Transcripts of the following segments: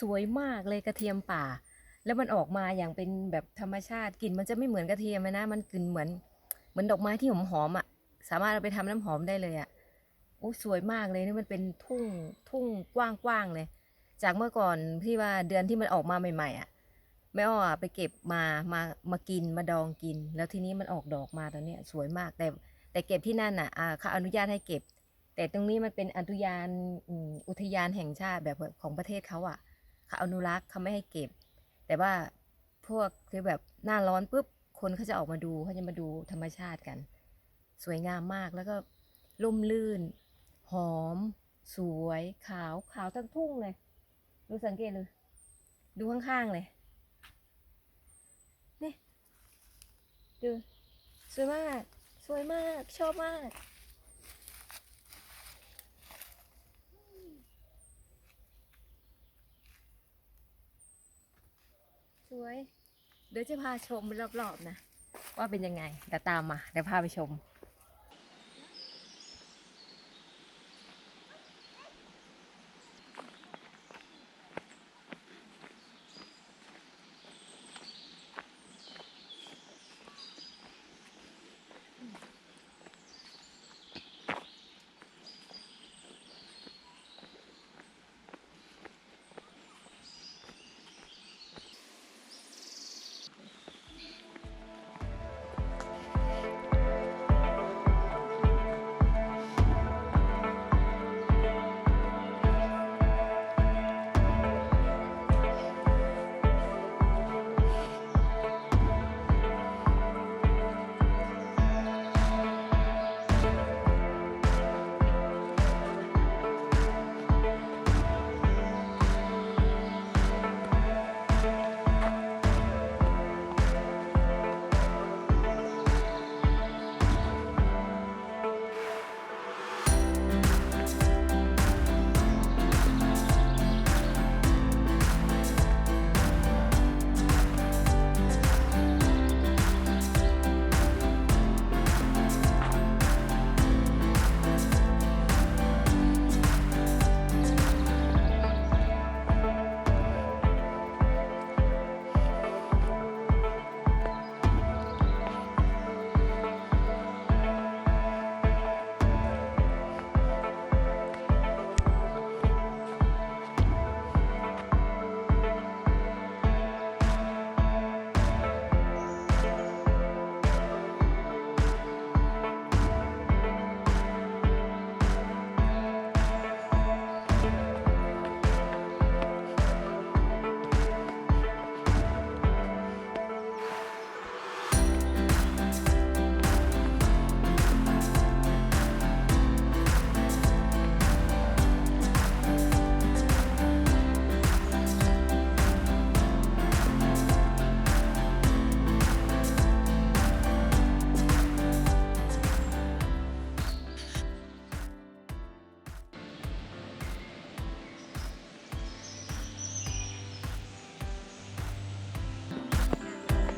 สวยมากเลยกระเทียมป่า แล้วมันออกมาอย่างเป็นแบบธรรมชาติกลิ่นมันจะไม่เหมือนกระเทียมนะ มันกลิ่นเหมือนเหมือนดอกไม้ที่หอมหอมๆอะสามารถเอาไปทำน้ำหอมได้เลยอะโอ้สวยมากเลยนี่มันเป็นทุ่งทุ่งกว้างๆเลย จากเมื่อก่อนที่ว่าเดือนที่มันออกมาใหม่ๆอะแม่อ้ออะไปเก็บมามามากินมาดองกิน แล้วทีนี้มันออกดอกมาตอนนี้สวยมากแต่แต่เก็บที่นั่นอะอาเขาอนุญาตให้เก็บ แต่ตรงนี้มันเป็นอนุญานอุทยานแห่งชาติแบบของประเทศเขาอะเขาอนุรักษ์เขาไม่ให้เก็บ แต่ว่าพวกที่แบบหน้าร้อนปุ๊บคนเขาจะออกมาดูเขาจะมาดูธรรมชาติกัน สวยงามมากแล้วก็ร่มรื่น หอม สวยขาวขาวทั้งทุ่งเลย ดูสังเกตเลย ดูข้างๆเลยนี่ดูสวยมาก สวยมาก ชอบมาก สวย เดี๋ยวจะพาชมรอบๆนะ ว่าเป็นยังไงเดี๋ยวตามมาเดี๋ยวพาไปชม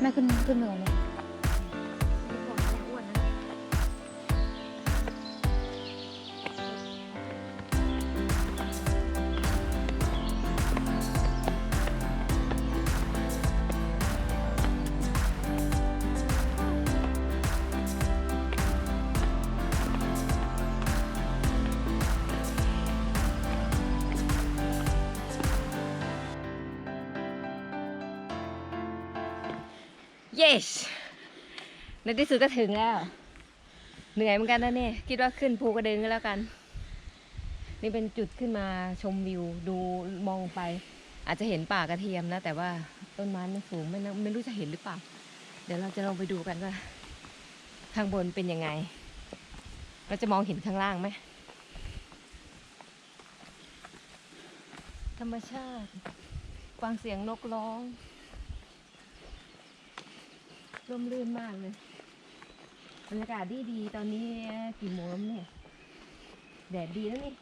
แม่ขึ้นขึ้นมาก่อนเลย yes ในที่สุดก็ถึงแล้ว เหนื่อยเหมือนกันนะเนี่ยคิดว่าขึ้นภูกระดึงก็แล้วกัน นี่เป็นจุดขึ้นมาชมวิวดูมองไป อาจจะเห็นป่ากระเทียมนะ แต่ว่าต้นไม้มันสูงไม่นะไม่รู้จะเห็นหรือเปล่า เดี๋ยวเราจะลองไปดูกันว่าข้างบนเป็นยังไง เราจะมองเห็นข้างล่างไหมธรรมชาติ ฟังเสียงนกร้อง ร่มรื่นมากเลยบรรยากาศดีดีตอนนี้กี่โมงแล้วเนี่ยแดดดีแล้วนี่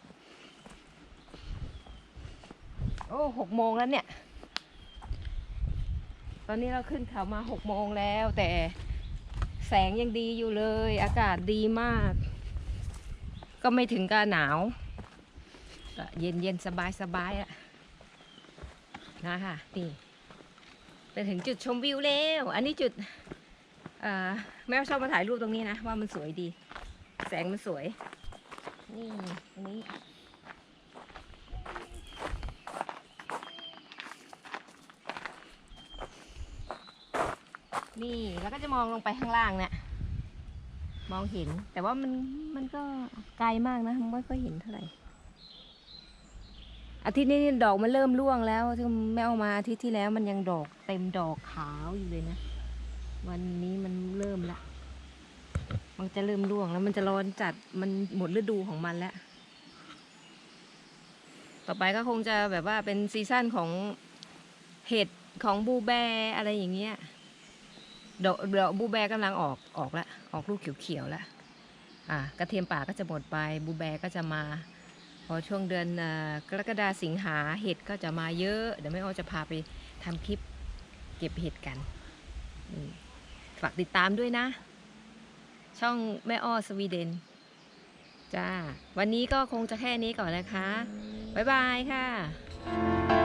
โอ้หกโมงแล้วเนี่ย ตอนนี้เราขึ้นเขามาหกโมงแล้ว แต่แสงยังดีอยู่เลย อากาศดีมาก ก็ไม่ถึงกับหนาวเย็นเย็นสบายสบายอะนะคะนี่ไปถึงจุดชมวิวแล้ว อันนี้จุด แม่ชอบมาถ่ายรูปตรงนี้นะ ว่ามันสวยดี แสงมันสวย นี่ตรงนี้นี่แล้วก็จะมองลงไปข้างล่างเนี่ยมองเห็น แต่ว่ามันมันก็ไกลมากนะมันไม่ค่อยเห็นเท่าไหร่อาทิตย์นี้ดอกมันเริ่มร่วงแล้วที่แม่เอามาอาทิตย์ที่แล้วมันยังดอกเต็มดอกขาวอยู่เลยนะ วันนี้มันเริ่มละ มันจะเริ่มร่วงแล้วมันจะร้อนจัด มันหมดฤดูของมันแล้ว ต่อไปก็คงจะแบบว่าเป็นซีซั่นของเห็ดของบูแบร์อะไรอย่างเงี้ยเดอกดอกบูแบร์กำลังออกออกล้วออกลูกเขียวๆแล้วอ่ากระเทียมป่าก็จะหมดไปบูแบร์ก็จะมา พอช่วงเดือนกรกฎาสิงหาเห็ดก็จะมาเยอะ เดี๋ยวแม่อ้อจะพาไปทำคลิปเก็บเห็ดกัน อืม ฝากติดตามด้วยนะ ช่องแม่อ้อสวีเดน จ้า วันนี้ก็คงจะแค่นี้ก่อนนะคะ บ๊ายบายค่ะ